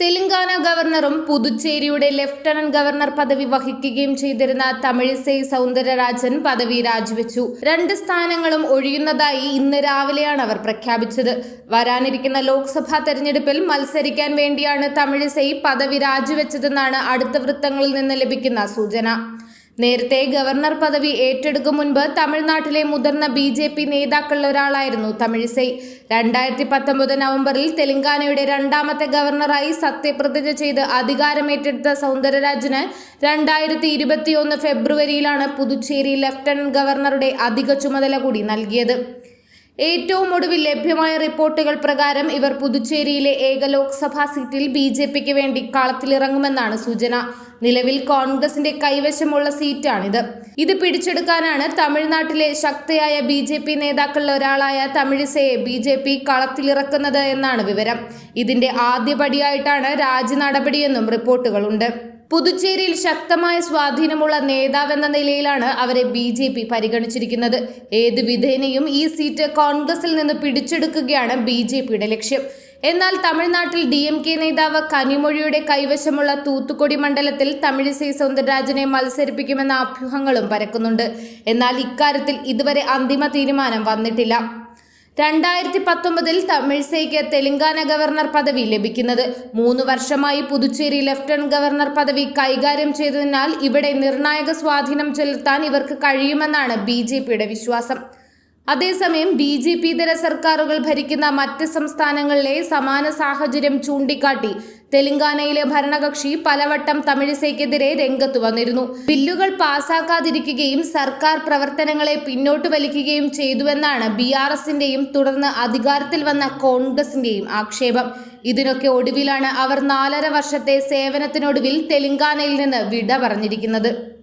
തെലങ്കാന ഗവർണറും പുതുച്ചേരിയുടെ lieutenant governor പദവി വഹിക്കുകയും ചെയ്തിരുന്ന തമിഴിസൈ സൗന്ദരരാജൻ പദവി രാജിവെച്ചു. രണ്ട് സ്ഥാനങ്ങളും ഒഴിയുന്നതായി ഇന്ന് രാവിലെയാണ് അവർ പ്രഖ്യാപിച്ചത്. വരാനിരിക്കുന്ന ലോക്സഭാ തെരഞ്ഞെടുപ്പിൽ മത്സരിക്കാൻ വേണ്ടിയാണ് തമിഴിസൈ പദവി രാജിവെച്ചതെന്നാണ് അടുത്ത വൃത്തങ്ങളിൽ നിന്ന് ലഭിക്കുന്ന സൂചന. നേരത്തെ ഗവർണർ പദവി ഏറ്റെടുക്കും മുൻപ് തമിഴ്നാട്ടിലെ മുതിർന്ന ബി ജെ പി നേതാക്കളിൽ ഒരാളായിരുന്നു തമിഴിസൈ. രണ്ടായിരത്തി പത്തൊമ്പത് നവംബറിൽ തെലങ്കാനയുടെ രണ്ടാമത്തെ ഗവർണറായി സത്യപ്രതിജ്ഞ ചെയ്ത് അധികാരമേറ്റെടുത്ത സൗന്ദരരാജന് രണ്ടായിരത്തി ഇരുപത്തിയൊന്ന് ഫെബ്രുവരിയിലാണ് പുതുച്ചേരി ലഫ്റ്റനന്റ് ഗവർണറുടെ അധിക ചുമതല കൂടി നൽകിയത്. ഏറ്റവും ഒടുവിൽ ലഭ്യമായ റിപ്പോർട്ടുകൾ പ്രകാരം ഇവർ പുതുച്ചേരിയിലെ ഏക ലോക്സഭാ സീറ്റിൽ ബി വേണ്ടി കളത്തിലിറങ്ങുമെന്നാണ് സൂചന. നിലവിൽ കോൺഗ്രസിന്റെ കൈവശമുള്ള സീറ്റാണിത്. ഇത് പിടിച്ചെടുക്കാനാണ് തമിഴ്നാട്ടിലെ ശക്തയായ ബി ജെ പി നേതാക്കളിൽ ഒരാളായ തമിഴിസയെ ബി ജെ പി കളത്തിലിറക്കുന്നത് എന്നാണ് വിവരം. ഇതിന്റെ ആദ്യപടിയായിട്ടാണ് രാജി നടപടിയെന്നും റിപ്പോർട്ടുകളുണ്ട്. പുതുച്ചേരിയിൽ ശക്തമായ സ്വാധീനമുള്ള നേതാവെന്ന നിലയിലാണ് അവരെ ബി ജെ പി പരിഗണിച്ചിരിക്കുന്നത്. ഏത് വിധേനയും ഈ സീറ്റ് കോൺഗ്രസിൽ നിന്ന് പിടിച്ചെടുക്കുകയാണ് ബി ജെ പിയുടെ ലക്ഷ്യം. എന്നാൽ തമിഴ്നാട്ടിൽ ഡി എം കെ നേതാവ് കനിമൊഴിയുടെ കൈവശമുള്ള തൂത്തുക്കുടി മണ്ഡലത്തിൽ തമിഴിസൈ സൗന്ദരരാജനെ മത്സരിപ്പിക്കുമെന്ന അഭ്യൂഹങ്ങളും പരക്കുന്നുണ്ട്. എന്നാൽ ഇക്കാര്യത്തിൽ ഇതുവരെ അന്തിമ തീരുമാനം വന്നിട്ടില്ല. രണ്ടായിരത്തി പത്തൊമ്പതിൽ തമിഴ്സൈക്ക് തെലങ്കാന ഗവർണർ പദവി ലഭിക്കുന്നത്. മൂന്ന് വർഷമായി പുതുച്ചേരി ലഫ്റ്റനന്റ് ഗവർണർ പദവി കൈകാര്യം ചെയ്തതിനാൽ ഇവിടെ നിർണായക സ്വാധീനം ചെലുത്താൻ ഇവർക്ക് കഴിയുമെന്നാണ് ബി വിശ്വാസം. അതേസമയം ബി ജെ പി ഇതര സർക്കാരുകൾ ഭരിക്കുന്ന മറ്റ് സംസ്ഥാനങ്ങളിലെ സമാന സാഹചര്യം ചൂണ്ടിക്കാട്ടി തെലങ്കാനയിലെ ഭരണകക്ഷി പലവട്ടം തമിഴിസൈക്കെതിരെ രംഗത്തു വന്നിരുന്നു. ബില്ലുകൾ പാസാക്കാതിരിക്കുകയും സർക്കാർ പ്രവർത്തനങ്ങളെ പിന്നോട്ട് വലിക്കുകയും ചെയ്തുവെന്നാണ് ബി ആർ എസിന്റെയും തുടർന്ന് അധികാരത്തിൽ വന്ന കോൺഗ്രസിന്റെയും ആക്ഷേപം. ഇതിനൊക്കെ ഒടുവിലാണ് അവർ നാലര വർഷത്തെ സേവനത്തിനൊടുവിൽ തെലങ്കാനയിൽ നിന്ന് വിട പറഞ്ഞിരിക്കുന്നത്.